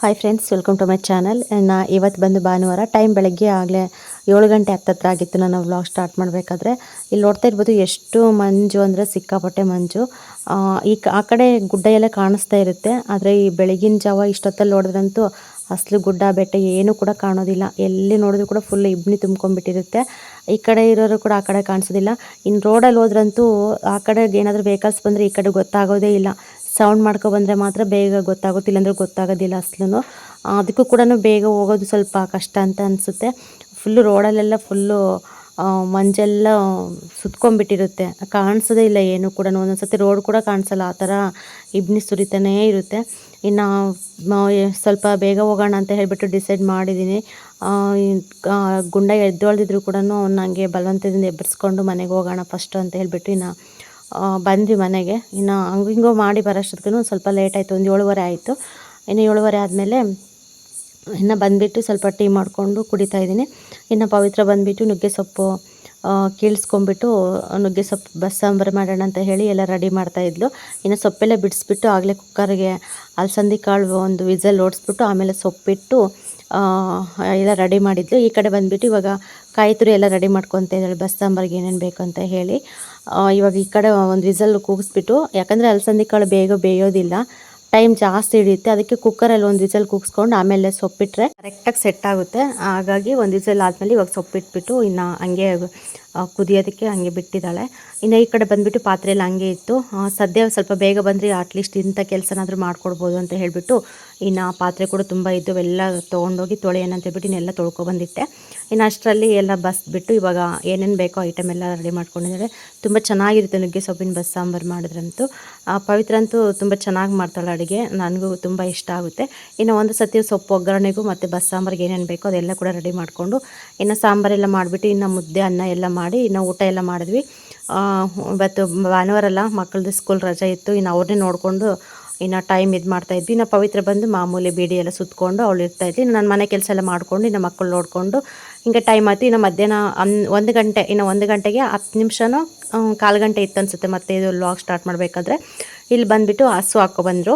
Hi friends welcome to my channel ನಾ ಇವತ್ತು ಬಂದು ಭಾನುವಾರ ಟೈಮ್ ಬೆಳಗ್ಗೆ ಆಗಲೇ ಏಳು ಗಂಟೆ ಹತ್ತತ್ರ ಆಗಿತ್ತು ನಾನು ವ್ಲಾಗ್ ಸ್ಟಾರ್ಟ್ ಮಾಡಬೇಕಾದ್ರೆ. ಇಲ್ಲಿ ನೋಡ್ತಾ ಇರ್ಬೋದು ಎಷ್ಟು ಮಂಜು ಅಂದರೆ ಸಿಕ್ಕಾಪಟ್ಟೆ ಮಂಜು. ಈ ಆ ಕಡೆ ಗುಡ್ಡ ಎಲ್ಲ ಕಾಣಿಸ್ತಾ ಇರುತ್ತೆ. ಆದರೆ ಈ ಬೆಳಗಿನ ಜಾವ ಇಷ್ಟೊತ್ತಲ್ಲಿ ನೋಡಿದ್ರಂತೂ ಅಸಲು ಗುಡ್ಡ, ಬೆಟ್ಟ ಏನೂ ಕೂಡ ಕಾಣೋದಿಲ್ಲ. ಎಲ್ಲಿ ನೋಡಿದ್ರು ಕೂಡ ಫುಲ್ ಇಬ್ನಿ ತುಂಬ್ಕೊಂಡ್ಬಿಟ್ಟಿರುತ್ತೆ. ಈ ಕಡೆ ಇರೋರು ಕೂಡ ಆ ಕಡೆ ಕಾಣಿಸೋದಿಲ್ಲ. ಇನ್ನು ರೋಡಲ್ಲಿ ಹೋದ್ರಂತೂ ಆ ಕಡೆಗೆ ಏನಾದರೂ ವೆಹಿಕಲ್ಸ್ ಬಂದರೆ ಈ ಕಡೆ ಗೊತ್ತಾಗೋದೇ ಇಲ್ಲ. ಸೌಂಡ್ ಮಾಡ್ಕೊ ಬಂದರೆ ಮಾತ್ರ ಬೇಗ ಗೊತ್ತಾಗುತ್ತೆ ಅಂದರೆ ಗೊತ್ತಾಗೋದಿಲ್ಲ ಅಸಲು ಅದಕ್ಕೂ ಕೂಡ ಬೇಗ ಹೋಗೋದು ಸ್ವಲ್ಪ ಕಷ್ಟ ಅಂತ ಅನಿಸುತ್ತೆ. Full ರೋಡಲ್ಲೆಲ್ಲ full ಮಂಜೆಲ್ಲ ಸುತ್ಕೊಂಡ್ಬಿಟ್ಟಿರುತ್ತೆ. ಕಾಣಿಸೋದೇ ಇಲ್ಲ ಏನು ಕೂಡ ಒಂದೊಂದ್ಸತಿ ರೋಡ್ ಕೂಡ ಕಾಣಿಸಲ್ಲ. ಆ ಥರ ಇಬ್ನಿ ಸುರಿತಾನೇ ಇರುತ್ತೆ. ಇನ್ನು ಸ್ವಲ್ಪ ಬೇಗ ಹೋಗೋಣ ಅಂತ ಹೇಳಿಬಿಟ್ಟು ಡಿಸೈಡ್ ಮಾಡಿದ್ದೀನಿ. ಗುಂಡ ಎದ್ದೊಳ್ದಿದ್ರು ಕೂಡ ಅವ್ನು ನನಗೆ ಬಲವಂತದಿಂದ ಎಬ್ಬರಿಸ್ಕೊಂಡು ಮನೆಗೆ ಹೋಗೋಣ ಫಸ್ಟು ಅಂತ ಹೇಳಿಬಿಟ್ಟು ಇನ್ನು ಬಂದ್ವಿ ಮನೆಗೆ. ಇನ್ನು ಹಂಗೆ ಹಿಂಗೋ ಮಾಡಿ ಬರೋಷ್ಟೊತ್ತಿಗೂ ಸ್ವಲ್ಪ ಲೇಟ್ ಆಯಿತು, ಒಂದು ಏಳುವರೆ ಆಯಿತು. ಇನ್ನು ಏಳುವರೆ ಆದಮೇಲೆ ಇನ್ನು ಬಂದುಬಿಟ್ಟು ಸ್ವಲ್ಪ ಟೀ ಮಾಡಿಕೊಂಡು ಕುಡಿತಾ ಇದ್ದೀನಿ. ಇನ್ನು ಪವಿತ್ರ ಬಂದುಬಿಟ್ಟು ನುಗ್ಗೆ ಸೊಪ್ಪು ಕೀಳ್ಸ್ಕೊಂಬಿಟ್ಟು ನುಗ್ಗೆ ಸೊಪ್ಪು ಬಸ್ಸಾಂಬಾರು ಮಾಡೋಣ ಅಂತ ಹೇಳಿ ಎಲ್ಲ ರೆಡಿ ಮಾಡ್ತಾಯಿದ್ಲು ಇನ್ನು ಸೊಪ್ಪೆಲ್ಲ ಬಿಡಿಸ್ಬಿಟ್ಟು ಆಗಲೇ ಕುಕ್ಕರ್ಗೆ ಅಲಸಂದಿ ಕಾಳು ಒಂದು ವಿಸಲ್ ಓಡಿಸ್ಬಿಟ್ಟು ಆಮೇಲೆ ಸೊಪ್ಪಿಟ್ಟು ಎಲ್ಲ ರೆಡಿ ಮಾಡಿದ್ಲು. ಈ ಕಡೆ ಬಂದುಬಿಟ್ಟು ಇವಾಗ ಕಾಯಿ ತುರಿ ಎಲ್ಲ ರೆಡಿ ಮಾಡ್ಕೊತ ಇದ್ದಾಳೆ, ಬಸ್ಸಾಂಬಾರಿಗೆ ಏನೇನು ಬೇಕು ಅಂತ ಹೇಳಿ. ಇವಾಗ ಈ ಕಡೆ ಒಂದು ವಿಸಲ್ ಕೂಗಿಸ್ಬಿಟ್ಟು, ಯಾಕಂದರೆ ಅಲಸಂದಿ ಕಾಳು ಬೇಗ ಬೇಯೋದಿಲ್ಲ. ಟೈಮ್ ಜಾಸ್ತಿ ಹಿಡಿಯುತ್ತೆ. ಅದಕ್ಕೆ ಕುಕ್ಕರಲ್ಲಿ ಒಂದು ವಿಸಲ್ ಕೂಗಿಸ್ಕೊಂಡು, ಆಮೇಲೆ ಸೊಪ್ಪಿಟ್ರೆ ಕರೆಕ್ಟಾಗಿ ಸೆಟ್ ಆಗುತ್ತೆ. ಹಾಗಾಗಿ ಒಂದು ವಿಸಲ್ ಆದಮೇಲೆ ಇವಾಗ ಸೊಪ್ಪಿಟ್ಬಿಟ್ಟು ಇನ್ನು ಹಂಗೆ ಕುದಿಯೋದಕ್ಕೆ ಹಂಗೆ ಬಿಟ್ಟಿದ್ದಾಳೆ. ಇನ್ನು ಈ ಕಡೆ ಬಂದುಬಿಟ್ಟು ಪಾತ್ರೆಯಲ್ಲಿ ಹಂಗೆ ಇತ್ತು. ಸದ್ಯ ಸ್ವಲ್ಪ ಬೇಗ ಬಂದರೆ ಅಟ್ಲೀಸ್ಟ್ ಇಂಥ ಕೆಲಸನಾದರೂ ಮಾಡ್ಕೊಡ್ಬೋದು ಅಂತ ಹೇಳಿಬಿಟ್ಟು ಇನ್ನು ಪಾತ್ರೆ ಕೂಡ ತುಂಬ ಇದ್ದು ಎಲ್ಲ ತೊಗೊಂಡೋಗಿ ತೊಳೆಯೋಣ ಅಂತ ಹೇಳ್ಬಿಟ್ಟು ಇನ್ನೆಲ್ಲ ತೊಳ್ಕೊಬಂದಿಟ್ಟೆ. ಇನ್ನು ಅಷ್ಟರಲ್ಲಿ ಎಲ್ಲ ಬಸ್ಬಿಟ್ಟು ಇವಾಗ ಏನೇನು ಬೇಕೋ ಐಟಮ್ ಎಲ್ಲ ರೆಡಿ ಮಾಡ್ಕೊಂಡಿದ್ದಾರೆ. ತುಂಬ ಚೆನ್ನಾಗಿರುತ್ತೆ ನುಗ್ಗೆ ಸೊಪ್ಪಿನ ಬಸ್ ಸಾಂಬಾರು ಮಾಡಿದ್ರಂತೂ. ಆ, ಪವಿತ್ರ ಅಂತೂ ತುಂಬ ಚೆನ್ನಾಗಿ ಮಾಡ್ತಾಳೆ ಅಡುಗೆ. ನನಗೂ ತುಂಬ ಇಷ್ಟ ಆಗುತ್ತೆ. ಇನ್ನು ಒಂದು ಸತಿ ಸೊಪ್ಪು ಒಗ್ಗರಣೆಗೂ ಮತ್ತು ಬಸ್ ಸಾಂಬಾರಿಗೆ ಏನೇನು ಬೇಕೋ ಅದೆಲ್ಲ ಕೂಡ ರೆಡಿ ಮಾಡಿಕೊಂಡು ಇನ್ನು ಸಾಂಬಾರೆಲ್ಲ ಮಾಡಿಬಿಟ್ಟು ಇನ್ನು ಮುದ್ದೆ ಅನ್ನ ಎಲ್ಲ ಮಾಡಿ ಇನ್ನು ಊಟ ಎಲ್ಲ ಮಾಡಿದ್ವಿ. ಇವತ್ತು ಭಾನುವಾರಲ್ಲ ಮಕ್ಕಳದ್ದು ಸ್ಕೂಲ್ ರಜೆ ಇತ್ತು. ಇನ್ನು ಅವ್ರನ್ನೇ ನೋಡಿಕೊಂಡು ಇನ್ನು ಟೈಮ್ ಇದು ಮಾಡ್ತಾ ಇದ್ವಿ. ಇನ್ನು ಪವಿತ್ರ ಬಂದು ಮಾಮೂಲಿ ಬೀಡಿ ಎಲ್ಲ ಸುತ್ತಕೊಂಡು ಅವಳು ಇರ್ತಾ ಇದ್ವಿ ನಾನು ಮನೆ ಕೆಲಸ ಎಲ್ಲ ಮಾಡ್ಕೊಂಡು ಇನ್ನು ಮಕ್ಕಳು ನೋಡಿಕೊಂಡು ಹಿಂಗೆ ಟೈಮ್ ಆಯ್ತು. ಇನ್ನು ಮಧ್ಯಾಹ್ನ ಅನ್, ಒಂದು ಗಂಟೆ, ಇನ್ನು ಒಂದು ಗಂಟೆಗೆ ಹತ್ತು ನಿಮಿಷನೋ ಕಾಲು ಗಂಟೆ ಇತ್ತು ಅನಿಸುತ್ತೆ ಮತ್ತೆ ಇದು ಲಾಗ್ ಸ್ಟಾರ್ಟ್ ಮಾಡಬೇಕಾದ್ರೆ. ಇಲ್ಲಿ ಬಂದುಬಿಟ್ಟು ಹಸು ಹಾಕ್ಕೊಬಂದರು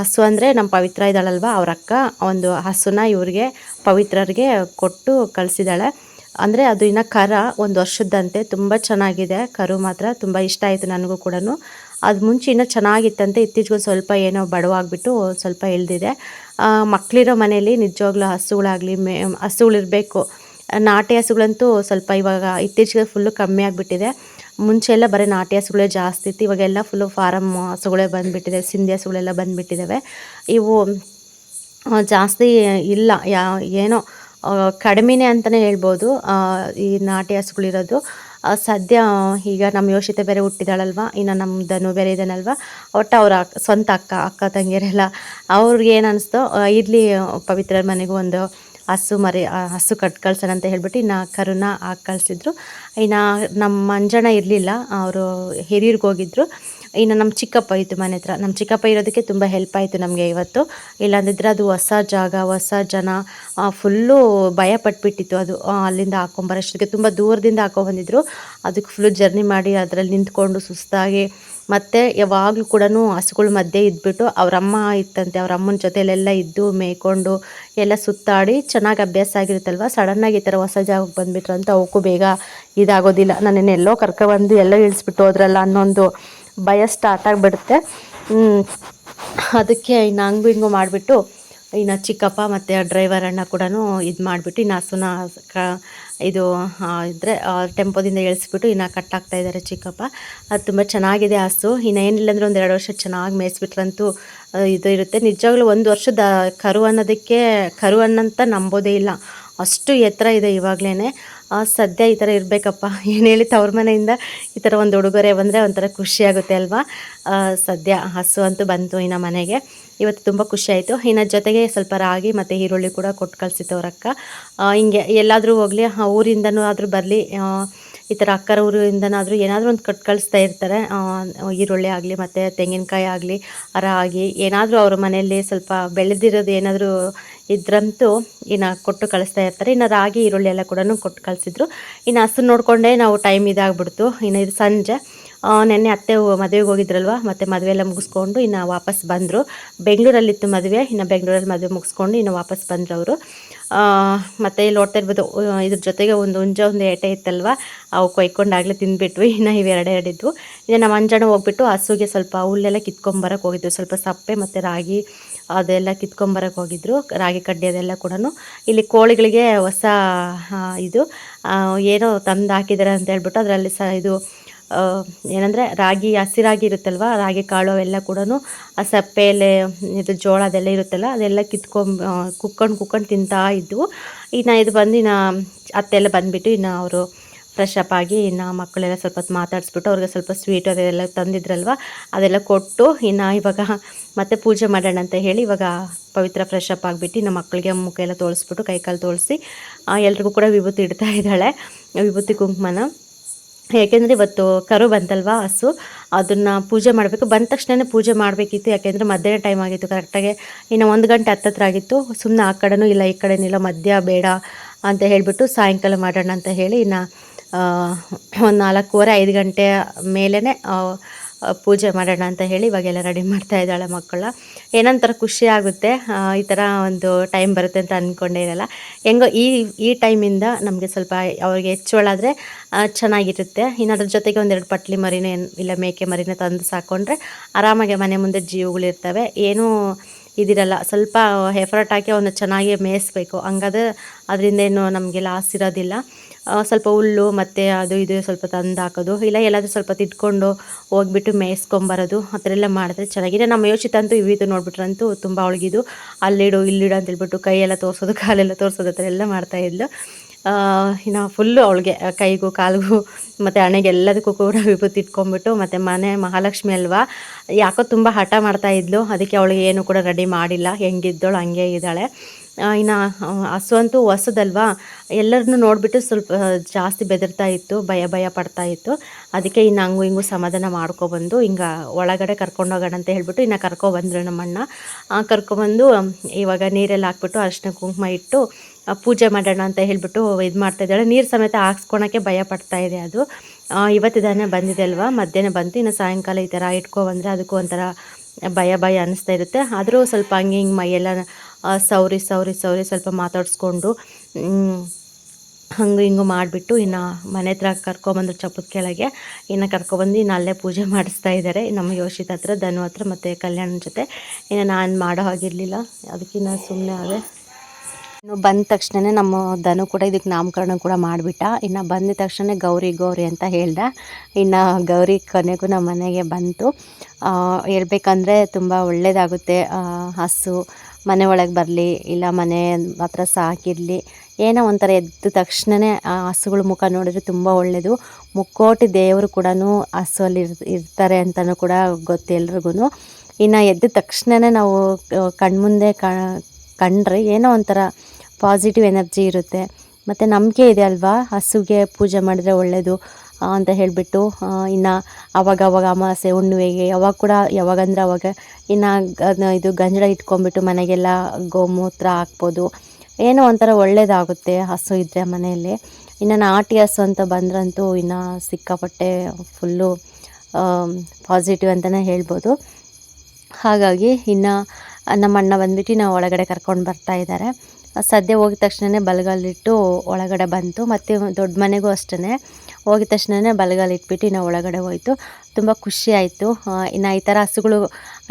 ಹಸು ಅಂದರೆ ನಮ್ಮ ಪವಿತ್ರ ಇದ್ದಾಳಲ್ವ ಅವ್ರ ಅಕ್ಕ. ಒಂದು ಹಸುನ ಇವ್ರಿಗೆ ಪವಿತ್ರರಿಗೆ ಕೊಟ್ಟು ಕಳಿಸಿದ್ದಾಳೆ. ಅಂದರೆ ಅದು ಇನ್ನು ಕರ ಒಂದು ವರ್ಷದಂತೆ ತುಂಬ ಚೆನ್ನಾಗಿದೆ. ಕರು ಮಾತ್ರ ತುಂಬ ಇಷ್ಟ ಆಯಿತು ನನಗೂ ಕೂಡ ಅದು ಮುಂಚೆ ಇನ್ನೂ ಚೆನ್ನಾಗಿತ್ತಂತೆ. ಇತ್ತೀಚೆಗೆ ಸ್ವಲ್ಪ ಏನೋ ಬಡವಾಗ್ಬಿಟ್ಟು ಸ್ವಲ್ಪ ಇಳಿದಿದೆ ಮಕ್ಕಳಿರೋ ಮನೆಯಲ್ಲಿ ನಿಜವಾಗ್ಲೂ ಹಸುಗಳಾಗಲಿ, ಮೇ ಹಸುಗಳಿರಬೇಕು ನಾಟಿ ಹಸುಗಳಂತೂ ಸ್ವಲ್ಪ ಇವಾಗ ಇತ್ತೀಚೆಗೆ ಫುಲ್ಲು ಕಮ್ಮಿ ಆಗಿಬಿಟ್ಟಿದೆ. ಮುಂಚೆ ಎಲ್ಲ ಬರೀ ನಾಟಿ ಹಸುಗಳೇ ಜಾಸ್ತಿ ಇತ್ತು. ಇವಾಗೆಲ್ಲ ಫುಲ್ಲು ಫಾರಮ್ ಹಸುಗಳೇ ಬಂದುಬಿಟ್ಟಿದೆ. ಸಿಂಧಿ ಹಸುಗಳೆಲ್ಲ ಬಂದುಬಿಟ್ಟಿದ್ದಾವೆ ಇವು ಜಾಸ್ತಿ ಇಲ್ಲ. ಯಾ, ಏನೋ ಕಡಿಮೆನೇ ಅಂತಲೇ ಹೇಳ್ಬೋದು. ಈ ನಾಟಿ ಹಸುಗಳಿರೋದು. ಸದ್ಯ ಈಗ ನಮ್ಮ ಯೋಶಿತೆ ಬೇರೆ ಹುಟ್ಟಿದಾಳಲ್ವ? ಇನ್ನು ನಮ್ಮ ದನು ಬೇರೆ ಇದ್ದಾನಲ್ವ ಒಟ್ಟು ಅವ್ರ ಅಕ್ಕ ಸ್ವಂತ ಅಕ್ಕ ಅಕ್ಕ ತಂಗಿಯರೆಲ್ಲ, ಅವ್ರಿಗೆ ಏನು ಅನಿಸ್ತೋ ಇರಲಿ ಪವಿತ್ರ ಮನೆಗೂ ಒಂದು ಹಸು ಮರಿ ಹಸು ಕಟ್ ಕಳ್ಸೋಣ ಅಂತ ಹೇಳ್ಬಿಟ್ಟು ಇನ್ನು ಕರುನ ಹಾಕಿ ಕಳಿಸಿದ್ರು. ಇನ್ನು ನಮ್ಮ ಮಂಜಣ್ಣ ಇರಲಿಲ್ಲ. ಅವರು ಹಿರಿಯರ್ಗೆ ಹೋಗಿದ್ರು. ಇನ್ನು ನಮ್ಮ ಚಿಕ್ಕಪ್ಪ ಇತ್ತು ಮನೆ ಹತ್ರ. ನಮ್ಮ ಚಿಕ್ಕಪ್ಪ ಇರೋದಕ್ಕೆ ತುಂಬ ಹೆಲ್ಪ್ ಆಯಿತು ನಮಗೆ ಇವತ್ತು. ಇಲ್ಲಾಂದಿದ್ರೆ ಅದು ಹೊಸ ಜಾಗ, ಹೊಸ ಜನ ಫುಲ್ಲು ಭಯ ಪಟ್ಬಿಟ್ಟಿತ್ತು. ಅದು ಅಲ್ಲಿಂದ ಹಾಕೊಂಬರೋಷ್ಟಕ್ಕೆ ತುಂಬ ದೂರದಿಂದ ಹಾಕೊಂಬಂದಿದ್ರು ಅದಕ್ಕೆ ಫುಲ್ಲು ಜರ್ನಿ ಮಾಡಿ ಅದರಲ್ಲಿ ನಿಂತ್ಕೊಂಡು ಸುಸ್ತಾಗಿ ಮತ್ತು ಯಾವಾಗಲೂ ಕೂಡ ಹಸುಗಳ ಮಧ್ಯೆ ಇದ್ಬಿಟ್ಟು ಅವರಮ್ಮ ಇತ್ತಂತೆ, ಅವ್ರ ಅಮ್ಮನ ಜೊತೆಲೆಲ್ಲ ಇದ್ದು ಮೇಯ್ಕೊಂಡು ಎಲ್ಲ ಸುತ್ತಾಡಿ ಚೆನ್ನಾಗಿ ಅಭ್ಯಾಸ ಆಗಿರುತ್ತಲ್ವ? ಸಡನ್ನಾಗಿ ಈ ಥರ ಹೊಸ ಜಾಗಕ್ಕೆ ಬಂದುಬಿಟ್ರು ಅಂತ ಅವಕ್ಕೂ ಬೇಗ ಇದಾಗೋದಿಲ್ಲ. ನಾನು ಎಲ್ಲೋ ಕರ್ಕೊಬಂದು ಎಲ್ಲೋ ಇಳಿಸ್ಬಿಟ್ಟು ಹೋದ್ರಲ್ಲ ಅನ್ನೊಂದು ಭಯ ಸ್ಟಾರ್ಟ್ ಆಗಿಬಿಡುತ್ತೆ. ಅದಕ್ಕೆ ಇನ್ನು ಹಂಗು ಹಿಂಗು ಮಾಡಿಬಿಟ್ಟು, ಇನ್ನು ಚಿಕ್ಕಪ್ಪ ಮತ್ತು ಡ್ರೈವರ್ ಅಣ್ಣ ಕೂಡ ಇದು ಮಾಡಿಬಿಟ್ಟು, ಇನ್ನು ಹಸುನ ಕ, ಇದು ಇದ್ದರೆ ಟೆಂಪೋದಿಂದ ಇಳಿಸ್ಬಿಟ್ಟು ಇನ್ನು ಆಗ್ತಾ ಇದ್ದಾರೆ ಚಿಕ್ಕಪ್ಪ. ಅದು ತುಂಬ ಚೆನ್ನಾಗಿದೆ ಹಸು. ಇನ್ನು ಏನಿಲ್ಲ ಅಂದರೆ ಒಂದು ಎರಡು ವರ್ಷ ಚೆನ್ನಾಗಿ ಮೇಯಿಸ್ಬಿಟ್ರಂತೂ ಇದು ಇರುತ್ತೆ. ನಿಜವಾಗ್ಲೂ ಒಂದು ವರ್ಷದ ಕರು ಅನ್ನೋದಕ್ಕೆ, ಕರು ಅನ್ನಂತ ನಂಬೋದೇ ಇಲ್ಲ. ಅಷ್ಟು ಎತ್ತರ ಇದೆ ಇವಾಗಲೇ ಸದ್ಯ ಈ ಥರ ಇರಬೇಕಪ್ಪ. ಏನು ಹೇಳಿ ತವ್ರ ಮನೆಯಿಂದ ಈ ಥರ ಒಂದು ಉಡುಗೊರೆ ಬಂದರೆ ಒಂಥರ ಖುಷಿಯಾಗುತ್ತೆ ಅಲ್ವಾ? ಸದ್ಯ ಹಸು ಅಂತೂ ಬಂತು ಇನ್ನು ಮನೆಗೆ. ಇವತ್ತು ತುಂಬ ಖುಷಿಯಾಯಿತು ಇನ್ನು ಜೊತೆಗೆ ಸ್ವಲ್ಪ ರಾಗಿ ಮತ್ತು ಈರುಳ್ಳಿ ಕೂಡ ಕೊಟ್ಟು ಕಳಿಸಿತ್ತು ಅಕ್ಕ. ಹಿಂಗೆ ಎಲ್ಲಾದರೂ ಹೋಗಲಿ ಊರಿಂದನೂ ಆದರೂ ಬರಲಿ ಈ ಥರ ಅಕ್ಕರ ಊರಿಂದನಾದರೂ ಏನಾದರೂ ಒಂದು ಕಟ್ ಕಳಿಸ್ತಾ ಇರ್ತಾರೆ. ಈರುಳ್ಳಿ ಆಗಲಿ ಮತ್ತು ತೆಂಗಿನಕಾಯಿ ಆಗಲಿ, ರಾಗಿ ಏನಾದರೂ ಅವ್ರ ಮನೆಯಲ್ಲಿ ಸ್ವಲ್ಪ ಬೆಳೆದಿರೋದು ಏನಾದರೂ ಇದ್ರಂತೂ ಇನ್ನು ಕೊಟ್ಟು ಕಳಿಸ್ತಾ ಇರ್ತಾರೆ. ಇನ್ನು ರಾಗಿ, ಈರುಳ್ಳಿ ಎಲ್ಲ ಕೂಡ ಕೊಟ್ಟು ಕಳಿಸಿದ್ರು. ಇನ್ನು ಹಸು ನೋಡಿಕೊಂಡೇ ನಾವು ಟೈಮ್ ಇದಾಗ್ಬಿಡ್ತು. ಇನ್ನು ಇದು ಸಂಜೆ. ನೆನ್ನೆ ಅತ್ತೆ ಮದುವೆಗೆ ಹೋಗಿದ್ರಲ್ವ? ಮತ್ತು ಮದುವೆ ಎಲ್ಲ ಮುಗಿಸ್ಕೊಂಡು ಇನ್ನು ವಾಪಸ್ ಬಂದರು. ಬೆಂಗಳೂರಲ್ಲಿತ್ತು ಮದುವೆ. ಇನ್ನು ಬೆಂಗಳೂರಲ್ಲಿ ಮದುವೆ ಮುಗಿಸ್ಕೊಂಡು ಇನ್ನು ವಾಪಸ್ ಬಂದರು ಅವರು. ಮತ್ತು ಇಲ್ಲಿ ನೋಡ್ತಾ ಇರ್ಬೋದು ಇದ್ರ ಜೊತೆಗೆ ಒಂದು ಹುಂಜ, ಒಂದು ಏಟೆ ಇತ್ತಲ್ವ? ಅವು ಕೊಯ್ಕೊಂಡಾಗಲೇ ತಿಂದ್ಬಿಟ್ವಿ. ಇನ್ನು ಇವೆರಡು ಎರಡು ಎರಡಿದ್ವು. ಇನ್ನು ನಮ್ಮ ಅಂಜಣ ಹೋಗ್ಬಿಟ್ಟು ಹಸುಗೆ ಸ್ವಲ್ಪ ಹುಲ್ಲೆಲ್ಲ ಕಿತ್ಕೊಂಬರಕ್ಕೆ ಹೋಗಿದ್ವಿ ಸ್ವಲ್ಪ ಸಪ್ಪೆ ಮತ್ತು ರಾಗಿ ಅದೆಲ್ಲ ಕಿತ್ಕೊಂಬರಕ್ಕೆ ಹೋಗಿದ್ರು. ರಾಗಿ ಕಡ್ಡಿ ಅದೆಲ್ಲ ಕೂಡ ಇಲ್ಲಿ ಕೋಳಿಗಳಿಗೆ ಹೊಸ ಇದು ಏನೋ ತಂದು ಹಾಕಿದ್ದಾರೆ ಅಂತ ಹೇಳ್ಬಿಟ್ಟು ಅದರಲ್ಲಿ ಸಹ ಇದು ಏನಂದರೆ ರಾಗಿ ಹಸಿರಾಗಿ ಇರುತ್ತಲ್ವ, ರಾಗಿ ಕಾಳು ಅವೆಲ್ಲ ಕೂಡ ಆ ಸಪ್ಪೆಲೆ ಇದು ಜೋಳ ಅದೆಲ್ಲ ಇರುತ್ತಲ್ಲ, ಅದೆಲ್ಲ ಕಿತ್ಕೊಂಡ್ ಕುಕ್ಕೊಂಡು ಕುಕ್ಕೊಂಡು ತಿಂತಾ ಇದ್ವು. ಇನ್ನು ಇದು ಬಂದು ಇನ್ನು ಅತ್ತೆಲ್ಲ ಬಂದುಬಿಟ್ಟು ಇನ್ನು ಅವರು ಫ್ರೆಶ್ ಅಪ್ ಆಗಿ ಇನ್ನು ಮಕ್ಕಳೆಲ್ಲ ಸ್ವಲ್ಪ ಹೊತ್ತು ಮಾತಾಡಿಸ್ಬಿಟ್ಟು ಅವ್ರಿಗೆ ಸ್ವಲ್ಪ ಸ್ವೀಟ್ ಅದೆಲ್ಲ ತಂದಿದ್ರಲ್ವ? ಅದೆಲ್ಲ ಕೊಟ್ಟು ಇನ್ನು ಇವಾಗ ಮತ್ತೆ ಪೂಜೆ ಮಾಡೋಣ ಅಂತ ಹೇಳಿ ಇವಾಗ ಪವಿತ್ರ ಫ್ರೆಶ್ ಅಪ್ ಆಗಿಬಿಟ್ಟು ನಮ್ಮ ಮಕ್ಕಳಿಗೆ ಮುಖ ಎಲ್ಲ ತೋಳಿಸ್ಬಿಟ್ಟು ಕೈಕಾಲು ತೋರಿಸಿ ಎಲ್ರಿಗೂ ಕೂಡ ವಿಭೂತಿ ಇಡ್ತಾ ಇದ್ದಾಳೆ, ವಿಭೂತಿ ಕುಂಕುಮನ. ಯಾಕೆಂದರೆ ಇವತ್ತು ಕರು ಬಂತಲ್ವಾ ಹಸು, ಅದನ್ನು ಪೂಜೆ ಮಾಡಬೇಕು. ಬಂದ ತಕ್ಷಣ ಪೂಜೆ ಮಾಡಬೇಕಿತ್ತು, ಯಾಕೆಂದರೆ ಮಧ್ಯಾಹ್ನ ಟೈಮ್ ಆಗಿತ್ತು ಕರೆಕ್ಟಾಗಿ ಇನ್ನು ಒಂದು ಗಂಟೆ ಹತ್ತತ್ರ ಆಗಿತ್ತು. ಸುಮ್ಮನೆ ಆ ಕಡೆನೂ ಇಲ್ಲ, ಈ ಕಡೆನೂ ಇಲ್ಲ, ಮಧ್ಯ, ಬೇಡ ಅಂತ ಹೇಳಿಬಿಟ್ಟು ಸಾಯಂಕಾಲ ಮಾಡೋಣ ಅಂತ ಹೇಳಿ ಇನ್ನು ಒಂದು ನಾಲ್ಕೂವರೆ, ಐದು ಗಂಟೆ ಮೇಲೇ ಪೂಜೆ ಮಾಡೋಣ ಅಂತ ಹೇಳಿ ಇವಾಗೆಲ್ಲ ರೆಡಿ ಮಾಡ್ತಾ ಇದ್ದಾಳೆ ಮಕ್ಕಳು. ಏನೊಂಥರ ಖುಷಿ ಆಗುತ್ತೆ. ಈ ಥರ ಒಂದು ಟೈಮ್ ಬರುತ್ತೆ ಅಂತ ಅಂದ್ಕೊಂಡೇ ಇರಲ್ಲ. ಹೆಂಗೋ ಈ ಈ ಟೈಮಿಂದ ನಮಗೆ ಸ್ವಲ್ಪ ಅವ್ರಿಗೆ ಹೆಚ್ಚೊಳಾದರೆ ಚೆನ್ನಾಗಿರುತ್ತೆ. ಇನ್ನು ಅದ್ರ ಜೊತೆಗೆ ಒಂದೆರಡು ಪಟ್ಲಿ ಮರಿನ, ಇಲ್ಲ ಮೇಕೆ ಮರಿನ ತಂದು ಸಾಕೊಂಡ್ರೆ ಆರಾಮಾಗಿ ಮನೆ ಮುಂದೆ ಜೀವಗಳಿರ್ತವೆ ಏನೂ ಇದಿರಲ್ಲ. ಸ್ವಲ್ಪ ಎಫರ್ಟ್ ಹಾಕಿ ಅವನ್ನ ಚೆನ್ನಾಗಿ ಮೇಯಿಸ್ಬೇಕು. ಹಂಗಾದ್ರೆ ಅದರಿಂದ ಏನು ನಮಗೆ ಲಾಸ್ ಇರೋದಿಲ್ಲ. ಸ್ವಲ್ಪ ಹುಲ್ಲು ಮತ್ತು ಅದು ಇದು ಸ್ವಲ್ಪ ತಂದು ಹಾಕೋದು, ಇಲ್ಲ ಎಲ್ಲಾದರೂ ಸ್ವಲ್ಪ ತಿದ್ಕೊಂಡು ಹೋಗ್ಬಿಟ್ಟು ಮೇಯಿಸ್ಕೊಂಬರೋದು, ಆ ಥರ ಎಲ್ಲ ಮಾಡಿದ್ರೆ ಚೆನ್ನಾಗಿದೆ ನಮ್ಮ ಯೋಚಿತ ಅಂತೂ ಇವಿದು ನೋಡ್ಬಿಟ್ರಂತೂ ತುಂಬ ಅವಳಿಗಿದು ಅಲ್ಲಿಡು, ಇಲ್ಲಿಡು ಅಂತ ಹೇಳ್ಬಿಟ್ಟು ಕೈಯೆಲ್ಲ ತೋರಿಸೋದು, ಕಾಲೆಲ್ಲ ತೋರಿಸೋದು, ಆ ಥರ ಎಲ್ಲ ಮಾಡ್ತಾಯಿದ್ಲು ಇನ್ನು ಫುಲ್ಲು ಅವಳಿಗೆ ಕೈಗೂ ಕಾಲಿಗೂ ಮತ್ತು ಹಣೆಗೆ ಎಲ್ಲದಕ್ಕೂ ಕೂಡ ವಿಭೂತಿ ಇಟ್ಕೊಂಡ್ಬಿಟ್ಟು ಮತ್ತು ಮನೆ ಮಹಾಲಕ್ಷ್ಮಿ ಅಲ್ವಾ, ಯಾಕೋ ತುಂಬ ಹಠ ಮಾಡ್ತಾ ಇದ್ಲು. ಅದಕ್ಕೆ ಅವಳಿಗೆ ಏನು ಕೂಡ ರೆಡಿ ಮಾಡಿಲ್ಲ. ಹೆಂಗಿದ್ದಳು, ಹಂಗೆ ಇದ್ದಾಳೆ. ಇನ್ನು ಹಸು ಅಂತೂ ಹೊಸದಲ್ವಾ? ಎಲ್ಲರನ್ನೂ ನೋಡಿಬಿಟ್ಟು ಸ್ವಲ್ಪ ಜಾಸ್ತಿ ಬೆದರ್ತಾ ಇತ್ತು, ಭಯ ಭಯ ಪಡ್ತಾ ಇತ್ತು. ಅದಕ್ಕೆ ಇನ್ನು ಹಂಗೂ ಹಿಂಗೂ ಸಮಾಧಾನ ಮಾಡ್ಕೊಬಂದು, ಹಿಂಗೆ ಒಳಗಡೆ ಕರ್ಕೊಂಡೋಗೋಣ ಅಂತ ಹೇಳಿಬಿಟ್ಟು ಇನ್ನು ಕರ್ಕೊಬಂದ್ರು ನಮ್ಮಣ್ಣ. ಕರ್ಕೊಬಂದು ಇವಾಗ ನೀರೆಲ್ಲ ಹಾಕ್ಬಿಟ್ಟು ಅರಿಶಿನ ಕುಂಕುಮ ಇಟ್ಟು ಪೂಜೆ ಮಾಡೋಣ ಅಂತ ಹೇಳಿಬಿಟ್ಟು ಇದು ಮಾಡ್ತಾ ಇದ್ದಾಳೆ. ನೀರು ಸಮೇತ ಹಾಕ್ಸ್ಕೊಳಕ್ಕೆ ಭಯ ಪಡ್ತಾ ಇದೆ ಅದು. ಇವತ್ತು ಇವತ್ತಿದಾನೆ ಬಂದಿದೆ ಅಲ್ವಾ? ಮಧ್ಯಾಹ್ನ ಬಂತು, ಇನ್ನು ಸಾಯಂಕಾಲ ಈ ಥರ ಇಟ್ಕೊಬಂದರೆ ಅದಕ್ಕೂ ಒಂಥರ ಭಯ ಭಯ ಅನ್ನಿಸ್ತಾ ಇರುತ್ತೆ. ಆದರೂ ಸ್ವಲ್ಪ ಹಂಗೆ ಹಿಂಗೆ ಮೈಯೆಲ್ಲ ಸೌರಿ ಸೌರಿ ಸೌರಿ ಸ್ವಲ್ಪ ಮಾತಾಡಿಸ್ಕೊಂಡು ಹಂಗೆ ಹಿಂಗೆ ಮಾಡಿಬಿಟ್ಟು ಇನ್ನು ಮನೆ ಹತ್ರ ಕರ್ಕೊಬಂದ್ರು ಚಪ್ಪದ ಕೆಳಗೆ ಇನ್ನು ಕರ್ಕೊಬಂದು ಇನ್ನು ಅಲ್ಲೇ ಪೂಜೆ ಮಾಡಿಸ್ತಾ ಇದ್ದಾರೆ ನಮ್ಮ ಯೋಶಿತ ಹತ್ರ, ಧನು ಹತ್ರ ಮತ್ತು ಕಲ್ಯಾಣನ ಜೊತೆ. ಇನ್ನು ನಾನು ಮಾಡೋ ಹಾಗಿರಲಿಲ್ಲ. ಅದಕ್ಕಿನ್ನ ಸುಮ್ಮನೆ ಆದೆ. ಇನ್ನು ಬಂದ ತಕ್ಷಣವೇ ನಮ್ಮ ಧನು ಕೂಡ ಇದಕ್ಕೆ ನಾಮಕರಣ ಕೂಡ ಮಾಡಿಬಿಟ್ಟ. ಇನ್ನು ಬಂದ ತಕ್ಷಣ ಗೌರಿ ಗೌರಿ ಅಂತ ಹೇಳ್ದೆ. ಇನ್ನು ಗೌರಿ ಕೊನೆಗೂ ನಮ್ಮ ಮನೆಗೆ ಬಂತು. ಹೇಳ್ಬೇಕಂದ್ರೆ ತುಂಬ ಒಳ್ಳೆಯದಾಗುತ್ತೆ ಹಸು ಮನೆ ಒಳಗೆ ಬರಲಿ, ಇಲ್ಲ ಮನೆ ಹತ್ರ ಸಾಕಿರಲಿ, ಏನೋ ಒಂಥರ ಎದ್ದ ತಕ್ಷಣವೇ ಆ ಹಸುಗಳ ಮುಖ ನೋಡಿದ್ರೆ ತುಂಬ ಒಳ್ಳೆಯದು ಮುಕ್ಕೋಟಿ ದೇವರು ಕೂಡ ಹಸುವಲ್ಲಿ ಅಲ್ಲಿ ಇರ್ತಾರೆ ಅಂತಲೂ ಕೂಡ ಗೊತ್ತು ಎಲ್ರಿಗೂ ಇನ್ನು ಎದ್ದ ತಕ್ಷಣವೇ ನಾವು ಕಣ್ಮುಂದೆ ಕಂಡ್ರೆ ಏನೋ ಒಂಥರ ಪಾಸಿಟಿವ್ ಎನರ್ಜಿ ಇರುತ್ತೆ. ಮತ್ತು ನಂಬಿಕೆ ಇದೆ ಅಲ್ವಾ? ಹಸುಗೆ ಪೂಜೆ ಮಾಡಿದ್ರೆ ಒಳ್ಳೆಯದು ಅಂತ ಹೇಳಿಬಿಟ್ಟು ಇನ್ನು ಅವಾಗ ಅವಾಗ ಅಮಾವಾಸ್ಯೆ, ಹುಣ್ಣಿಮೆಗೆ ಯಾವಾಗ ಕೂಡ ಯಾವಾಗಂದ್ರೆ ಅವಾಗ ಇನ್ನು ಇದು ಗಂಜಲ ಇಟ್ಕೊಂಡ್ಬಿಟ್ಟು ಮನೆಗೆಲ್ಲ ಗೋಮೂತ್ರ ಹಾಕ್ಬೋದು. ಏನೋ ಒಂಥರ ಒಳ್ಳೇದಾಗುತ್ತೆ ಹಸು ಇದ್ದರೆ ಮನೆಯಲ್ಲಿ. ಇನ್ನು ನಾಟಿ ಹಸು ಅಂತ ಬಂದ್ರಂತೂ ಇನ್ನು ಸಿಕ್ಕಾಪಟ್ಟೆ ಫುಲ್ಲು ಪಾಸಿಟಿವ್ ಅಂತಲೇ ಹೇಳ್ಬೋದು. ಹಾಗಾಗಿ ಇನ್ನು ನಮ್ಮ ಅಣ್ಣ ಬಂದ್ಬಿಟ್ಟು ನಾವು ಒಳಗಡೆ ಕರ್ಕೊಂಡು ಬರ್ತಾ ಇದ್ದಾರೆ. ಸದ್ಯ ಹೋಗಿದ ತಕ್ಷಣವೇ ಬಲಗಾಲಿಟ್ಟು ಒಳಗಡೆ ಬಂತು. ಮತ್ತು ದೊಡ್ಡ ಮನೆಗೂ ಅಷ್ಟೇ ಹೋಗಿದ ತಕ್ಷಣವೇ ಬಲಗಾಲಿಟ್ಬಿಟ್ಟು ನಾವು ಒಳಗಡೆ ಹೋಯಿತು. ತುಂಬ ಖುಷಿ ಆಯಿತು. ಇನ್ನು ಈ ಥರ ಹಸುಗಳು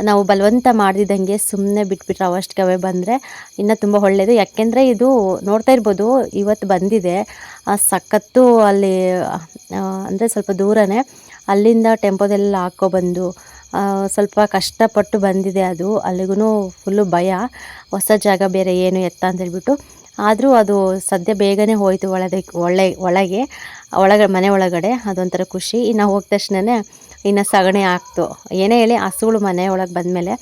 ನಾವು ಬಲವಂತ ಮಾಡ್ದಿದ್ದಂಗೆ ಸುಮ್ಮನೆ ಬಿಟ್ಬಿಟ್ರೆ ಅವಷ್ಟಕ್ಕೆ ಅವೇ ಬಂದರೆ ಇನ್ನೂ ತುಂಬ ಒಳ್ಳೆಯದು ಯಾಕೆಂದರೆ ಇದು ನೋಡ್ತಾ ಇರ್ಬೋದು, ಇವತ್ತು ಬಂದಿದೆ. ಸಖತ್ತು ಅಲ್ಲಿ ಅಂದರೆ ಸ್ವಲ್ಪ ದೂರನೇ ಅಲ್ಲಿಂದ ಟೆಂಪೋದೆಲ್ಲ ಹಾಕ್ಕೊಬಂದು ಸ್ವಲ್ಪ ಕಷ್ಟಪಟ್ಟು ಬಂದಿದೆ ಅದು. ಅಲ್ಲಿಗೂ ಫುಲ್ಲು ಭಯ. ಹೊಸ ಜಾಗ ಬೇರೆ ಏನು ಎತ್ತ ಅಂತ ಹೇಳ್ಬಿಟ್ಟು. ಆದರೂ ಅದು ಸದ್ಯ ಬೇಗನೆ ಹೋಯಿತು ಒಳಗೆ ಒಳ್ಳೆ, ಒಳಗೆ ಒಳಗೆ, ಮನೆ ಒಳಗಡೆ. ಅದೊಂಥರ ಖುಷಿ. ಇನ್ನು ಹೋದ ತಕ್ಷಣವೇ ಇನ್ನು ಸಗಣಿ ಹಾಕ್ತು. ಏನೇ ಹೇಳಿ ಹಸುಗಳು ಮನೆ ಒಳಗೆ ಬಂದಮೇಲೆ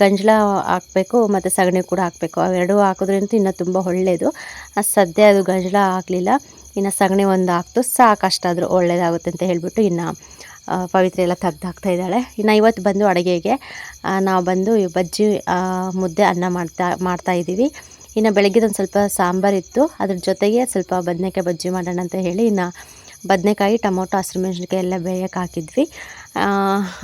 ಗಂಜಲ ಹಾಕಬೇಕು ಮತ್ತು ಸಗಣಿ ಕೂಡ ಹಾಕಬೇಕು. ಅವೆರಡೂ ಹಾಕೋದ್ರಿಂದ ಇನ್ನು ತುಂಬ ಒಳ್ಳೆಯದು ಸದ್ಯ ಅದು ಗಂಜಲ ಹಾಕಲಿಲ್ಲ. ಇನ್ನು ಸಗಣಿ ಒಂದು ಹಾಕ್ತು. ಸಾಕಷ್ಟಾದರೂ ಒಳ್ಳೆಯದಾಗುತ್ತೆ ಅಂತ ಹೇಳಿಬಿಟ್ಟು ಇನ್ನು ಪವಿತ್ರ ಎಲ್ಲ ತೆಗ್ದಾಕ್ತಾ ಇದ್ದಾಳೆ. ಇನ್ನು ಇವತ್ತು ಬಂದು ಅಡುಗೆಗೆ ನಾವು ಬಂದು ಬಜ್ಜಿ ಮುದ್ದೆ, ಅನ್ನ ಮಾಡ್ತಾ ಮಾಡ್ತಾ ಇದ್ದೀವಿ. ಇನ್ನು ಬೆಳಗ್ಗೆದೊಂದು ಸ್ವಲ್ಪ ಸಾಂಬಾರಿತ್ತು ಅದ್ರ ಜೊತೆಗೆ ಸ್ವಲ್ಪ ಬದನೆಕಾಯಿ ಬಜ್ಜಿ ಮಾಡೋಣ ಅಂತ ಹೇಳಿ ಇನ್ನು ಬದನೆಕಾಯಿ, ಟೊಮೊಟೊ, ಹಸಿರು ಮೆಣಸಿನ್ಕಾಯಿ ಎಲ್ಲ ಬೇಯಕ್ಕೆ ಹಾಕಿದ್ವಿ.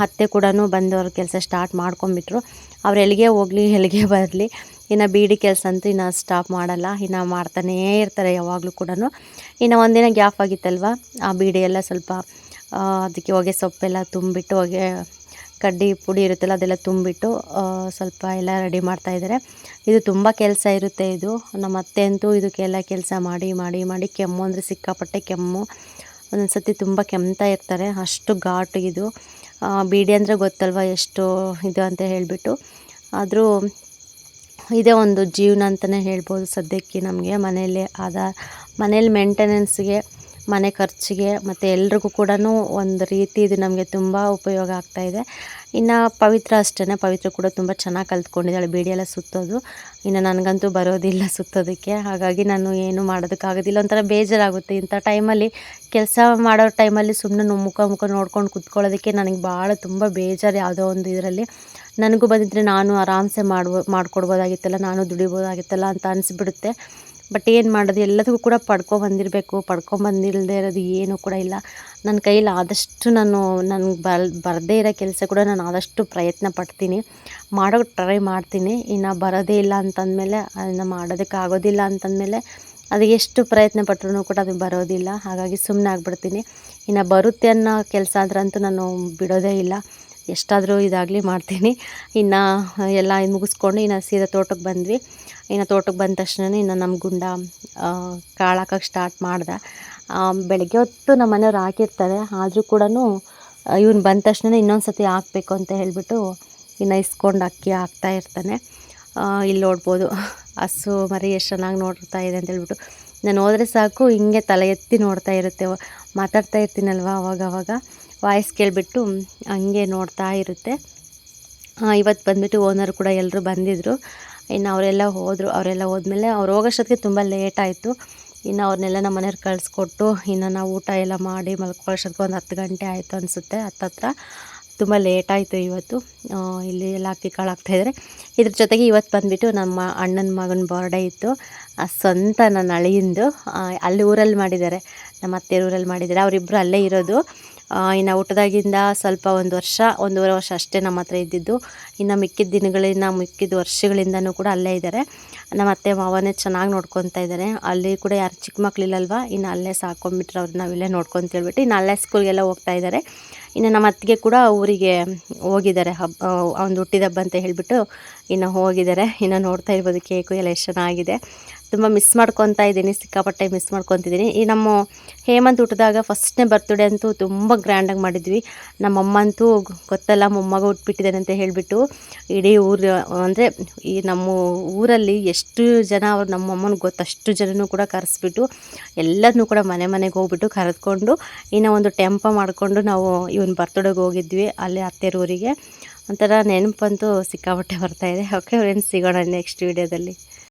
ಅತ್ತೆ ಕೂಡ ಬಂದವ್ರ ಕೆಲಸ ಸ್ಟಾರ್ಟ್ ಮಾಡ್ಕೊಂಬಿಟ್ರು ಅವ್ರು ಎಲ್ಲಿಗೆ ಹೋಗಲಿ, ಎಲ್ಲಿಗೆ ಬರಲಿ. ಇನ್ನು ಬೀಡಿ ಕೆಲಸ ಅಂತೂ ಇನ್ನು ಸ್ಟಾಪ್ ಮಾಡಲ್ಲ. ಇನ್ನು ಮಾಡ್ತಾನೇ ಇರ್ತಾರೆ ಯಾವಾಗಲೂ ಕೂಡ ಇನ್ನು ಒಂದಿನ ಗ್ಯಾಪ್ ಆಗಿತ್ತಲ್ವ? ಆ ಬೀಡಿ ಎಲ್ಲ ಸ್ವಲ್ಪ ಅದಕ್ಕೆ ಹೊಗೆ ಸೊಪ್ಪೆಲ್ಲ ತುಂಬಿಟ್ಟು ಹೊಗೆ ಕಡ್ಡಿ ಪುಡಿ ಇರುತ್ತಲ್ಲ ಅದೆಲ್ಲ ತುಂಬಿಟ್ಟು ಸ್ವಲ್ಪ ಎಲ್ಲ ರೆಡಿ ಮಾಡ್ತಾಯಿದ್ದಾರೆ ಇದು ತುಂಬ ಕೆಲಸ ಇರುತ್ತೆ ಇದು. ನಮ್ಮ ಅತ್ತೆ ಅಂತೂ ಇದಕ್ಕೆಲ್ಲ ಕೆಲಸ ಮಾಡಿ ಮಾಡಿ ಮಾಡಿ ಕೆಮ್ಮು ಅಂದರೆ ಸಿಕ್ಕಾಪಟ್ಟೆ ಕೆಮ್ಮು. ಒಂದೊಂದು ಸರ್ತಿ ತುಂಬ ಕೆಮ್ತಾ ಇರ್ತಾರೆ. ಅಷ್ಟು ಘಾಟು ಇದು. ಬೀಡಿ ಅಂದರೆ ಗೊತ್ತಲ್ವ ಎಷ್ಟು ಇದು ಅಂತ ಹೇಳಿಬಿಟ್ಟು. ಆದರೂ ಇದೇ ಒಂದು ಜೀವನ ಅಂತಲೇ ಹೇಳ್ಬೋದು ಸದ್ಯಕ್ಕೆ ನಮಗೆ ಮನೆಯಲ್ಲಿ ಆದ ಮನೇಲಿ ಮೇಂಟೆನೆನ್ಸ್ಗೆ ಮನೆ ಖರ್ಚಿಗೆ ಮತ್ತು ಎಲ್ರಿಗೂ ಕೂಡ ಒಂದು ರೀತಿ ಇದು ನಮಗೆ ತುಂಬ ಉಪಯೋಗ ಆಗ್ತಾಯಿದೆ ಇನ್ನು ಪವಿತ್ರ ಅಷ್ಟೇ ಪವಿತ್ರ ಕೂಡ ತುಂಬ ಚೆನ್ನಾಗಿ ಕಲ್ತ್ಕೊಂಡಿದ್ದಾಳೆ. ಬೀಡಿ ಎಲ್ಲ ಸುತ್ತೋದು. ಇನ್ನು ನನಗಂತೂ ಬರೋದಿಲ್ಲ ಸುತ್ತೋದಕ್ಕೆ. ಹಾಗಾಗಿ ನಾನು ಏನು ಮಾಡೋದಕ್ಕಾಗೋದಿಲ್ಲ. ಒಂಥರ ಬೇಜಾರಾಗುತ್ತೆ. ಇಂಥ ಟೈಮಲ್ಲಿ, ಕೆಲಸ ಮಾಡೋ ಟೈಮಲ್ಲಿ ಸುಮ್ಮನೆ ಮುಖ ಮುಖ ನೋಡ್ಕೊಂಡು ಕುತ್ಕೊಳ್ಳೋದಕ್ಕೆ ನನಗೆ ಭಾಳ ತುಂಬ ಬೇಜಾರು ಯಾವುದೋ ಒಂದು ಇದರಲ್ಲಿ. ನನಗೂ ಬಂದಿದ್ದರೆ ನಾನು ಆರಾಮ್ಸೆ ಮಾಡ್ಬೋ, ಮಾಡ್ಕೊಡ್ಬೋದಾಗಿತ್ತಲ್ಲ, ನಾನು ದುಡಿಬೋದಾಗಿತ್ತಲ್ಲ ಅಂತ ಅನಿಸ್ಬಿಡುತ್ತೆ. ಬಟ್ ಏನು ಮಾಡೋದು? ಎಲ್ಲದಕ್ಕೂ ಕೂಡ ಪಡ್ಕೊಬಂದಿರಬೇಕು ಪಡ್ಕೊಂಬಂದಿಲ್ಲದೆ ಇರೋದು ಏನೂ ಕೂಡ ಇಲ್ಲ. ನನ್ನ ಕೈಯಲ್ಲಿ ಆದಷ್ಟು ನಾನು ನನಗೆ ಬರ್ ಬರದೇ ಇರೋ ಕೆಲಸ ಕೂಡ ನಾನು ಆದಷ್ಟು ಪ್ರಯತ್ನ ಪಡ್ತೀನಿ. ಮಾಡೋಕ್ಕೆ ಟ್ರೈ ಮಾಡ್ತೀನಿ. ಇನ್ನು ಬರೋದೇ ಇಲ್ಲ ಅಂತಂದಮೇಲೆ ಅದನ್ನು ಮಾಡೋದಕ್ಕೆ ಆಗೋದಿಲ್ಲ ಅಂತಂದಮೇಲೆ, ಅದು ಎಷ್ಟು ಪ್ರಯತ್ನ ಪಟ್ಟರೂ ಕೂಡ ಅದು ಬರೋದಿಲ್ಲ. ಹಾಗಾಗಿ ಸುಮ್ಮನೆ ಆಗ್ಬಿಡ್ತೀನಿ. ಇನ್ನು ಬರುತ್ತೆ ಅನ್ನೋ ಕೆಲಸ ಆದ್ರಂತೂ ನಾನು ಬಿಡೋದೇ ಇಲ್ಲ. ಎಷ್ಟಾದರೂ ಇದಾಗಲಿ ಮಾಡ್ತೀನಿ. ಇನ್ನು ಎಲ್ಲ ಮುಗಿಸ್ಕೊಂಡು ಇನ್ನು ಸೀದಾ ತೋಟಕ್ಕೆ ಬಂದ್ವಿ. ಇನ್ನು ತೋಟಕ್ಕೆ ಬಂದ ತಕ್ಷಣ ಇನ್ನು ನಮ್ಮ ಗುಂಡ ಕಾಳಾಕಕ್ಕೆ ಸ್ಟಾರ್ಟ್ ಮಾಡ್ದೆ. ಬೆಳಗ್ಗೆ ಹೊತ್ತು ನಮ್ಮ ಮನೆಯವ್ರು ಹಾಕಿರ್ತಾರೆ. ಆದರೂ ಕೂಡ ಇವ್ನು ಬಂದ ತಕ್ಷಣ ಇನ್ನೊಂದು ಸತಿ ಹಾಕಬೇಕು ಅಂತ ಹೇಳಿಬಿಟ್ಟು ಇನ್ನು ಇಸ್ಕೊಂಡು ಅಕ್ಕಿ ಹಾಕ್ತಾ ಇರ್ತಾನೆ. ಇಲ್ಲಿ ನೋಡ್ಬೋದು. ಹಸು ಮರಿ ಎಷ್ಟು ಚೆನ್ನಾಗಿ ನೋಡ್ತಾ ಇದೆ ಅಂತ ಹೇಳ್ಬಿಟ್ಟು. ನಾನು ಹೋದರೆ ಸಾಕು, ಹಿಂಗೆ ತಲೆ ಎತ್ತಿ ನೋಡ್ತಾ ಇರುತ್ತೆ. ಮಾತಾಡ್ತಾ ಇರ್ತೀನಲ್ವ ಅವಾಗ ವಾಯ್ಸ್ ಕೇಳಿಬಿಟ್ಟು ಹಂಗೆ ನೋಡ್ತಾ ಇರುತ್ತೆ. ಇವತ್ತು ಬಂದುಬಿಟ್ಟು ಓನರ್ ಕೂಡ ಎಲ್ಲರೂ ಬಂದಿದ್ದರು ಇನ್ನು ಅವರೆಲ್ಲ ಹೋದರು, ಅವರೆಲ್ಲ ಹೋದ್ಮೇಲೆ ಅವ್ರು ಹೋಗೋಷ್ಟೊತ್ತಿಗೆ ತುಂಬ ಲೇಟ್ ಆಯಿತು. ಇನ್ನು ಅವ್ರನ್ನೆಲ್ಲ ನಮ್ಮ ಮನೆಯವ್ರು ಕಳಿಸ್ಕೊಟ್ಟು ಇನ್ನು ನಾವು ಊಟ ಎಲ್ಲ ಮಾಡಿ ಮಲ್ಕೊಳ್ಳೋಷ್ಟೊತ್ತಿಗೆ ಒಂದು ಹತ್ತು ಗಂಟೆ ಆಯಿತು ಅನಿಸುತ್ತೆ. ಹತ್ತತ್ರ ತುಂಬ ಲೇಟ್ ಆಯಿತು ಇವತ್ತು. ಇಲ್ಲಿ ಎಲ್ಲ ಅಕ್ಕಿ ಕಾಳು ಇದ್ರ. ಜೊತೆಗೆ ಇವತ್ತು ಬಂದುಬಿಟ್ಟು ನಮ್ಮ ಅಣ್ಣನ ಮಗನ ಬರ್ಡೇ ಇತ್ತು. ಆ ಸ್ವಂತ ನನ್ನ ಅಳಿಯಿಂದು. ಅಲ್ಲಿ ಊರಲ್ಲಿ ಮಾಡಿದ್ದಾರೆ. ನಮ್ಮ ಅತ್ತೆ ಊರಲ್ಲಿ ಮಾಡಿದ್ದಾರೆ. ಅವರಿಬ್ಬರು ಅಲ್ಲೇ ಇರೋದು. ಇನ್ನು ಊಟದಾಗಿಂದ ಸ್ವಲ್ಪ ಒಂದು ವರ್ಷ, ಒಂದೂವರೆ ವರ್ಷ ಅಷ್ಟೇ ನಮ್ಮ ಹತ್ರ ಇದ್ದಿದ್ದು. ಇನ್ನು ಮಿಕ್ಕಿದ ದಿನಗಳಿಂದ, ಮಿಕ್ಕಿದ ವರ್ಷಗಳಿಂದನೂ ಕೂಡ ಅಲ್ಲೇ ಇದ್ದಾರೆ ನಮ್ಮ ಅತ್ತೆ ಮಾವನೇ ಚೆನ್ನಾಗಿ ನೋಡ್ಕೊತಾ ಇದ್ದಾರೆ ಅಲ್ಲಿ ಕೂಡ ಯಾರು ಚಿಕ್ಕ ಮಕ್ಕಳಿಲ್ಲಲ್ವ ಇನ್ನು ಅಲ್ಲೇ ಸಾಕೊಂಡ್ಬಿಟ್ರೆ ಅವ್ರು ನಾವಿಲ್ಲೇ ಹೇಳ್ಬಿಟ್ಟು ಇನ್ನು ಅಲ್ಲೇ ಸ್ಕೂಲ್ಗೆಲ್ಲ ಹೋಗ್ತಾ ಇದ್ದಾರೆ ಇನ್ನು ನಮ್ಮ ಅತ್ತಿಗೆ ಕೂಡ ಊರಿಗೆ ಹೋಗಿದ್ದಾರೆ ಹಬ್ಬ ಒಂದು ಹುಟ್ಟಿದ ಹಬ್ಬ ಅಂತ ಹೇಳಿಬಿಟ್ಟು ಇನ್ನು ಹೋಗಿದ್ದಾರೆ ಇನ್ನು ನೋಡ್ತಾ ಇರ್ಬೋದು, ಕೇಕು ಎಲ್ಲ ಎಷ್ಟು ಚೆನ್ನಾಗಿದೆ. ತುಂಬ ಮಿಸ್ ಮಾಡ್ಕೊತಾ ಇದ್ದೀನಿ, ಸಿಕ್ಕಾಪಟ್ಟೆ ಮಿಸ್ ಮಾಡ್ಕೊತಿದ್ದೀನಿ. ಈ ನಮ್ಮ ಹೇಮಂತ್ ಹುಟ್ಟಿದಾಗ ಫಸ್ಟ್ನೇ ಬರ್ತ್ಡೇ ಅಂತೂ ತುಂಬ ಗ್ರ್ಯಾಂಡಾಗಿ ಮಾಡಿದ್ವಿ. ನಮ್ಮಮ್ಮ ಅಂತೂ ಗೊತ್ತಲ್ಲ ಮೊಮ್ಮಗ ಹುಟ್ಬಿಟ್ಟಿದ್ದಾನೆ ಅಂತ ಹೇಳಿಬಿಟ್ಟು ಇಡೀ ಊರು, ಅಂದರೆ ಈ ನಮ್ಮ ಊರಲ್ಲಿ ಎಷ್ಟು ಜನ ಅವ್ರು ನಮ್ಮಮ್ಮನ ಗೊತ್ತಷ್ಟು ಜನನೂ ಕೂಡ ಕರೆಸ್ಬಿಟ್ಟು ಎಲ್ಲರನ್ನೂ ಕೂಡ ಮನೆ ಮನೆಗೆ ಹೋಗ್ಬಿಟ್ಟು ಕರೆದುಕೊಂಡು ಇನ್ನು ಒಂದು ಟೆಂಪ ಮಾಡಿಕೊಂಡು ನಾವು ಇವನ್ ಬರ್ತ್ಡೇಗೆ ಹೋಗಿದ್ವಿ ಅಲ್ಲಿ ಅತ್ತೆರ ಊರಿಗೆ. ಒಂಥರ ನೆನಪಂತೂ ಸಿಕ್ಕಾಪಟ್ಟೆ ಬರ್ತಾಯಿದೆ ಓಕೆ ಫ್ರೆಂಡ್ಸ್ ಸಿಗೋಣ ನೆಕ್ಸ್ಟ್ ವೀಡಿಯೋದಲ್ಲಿ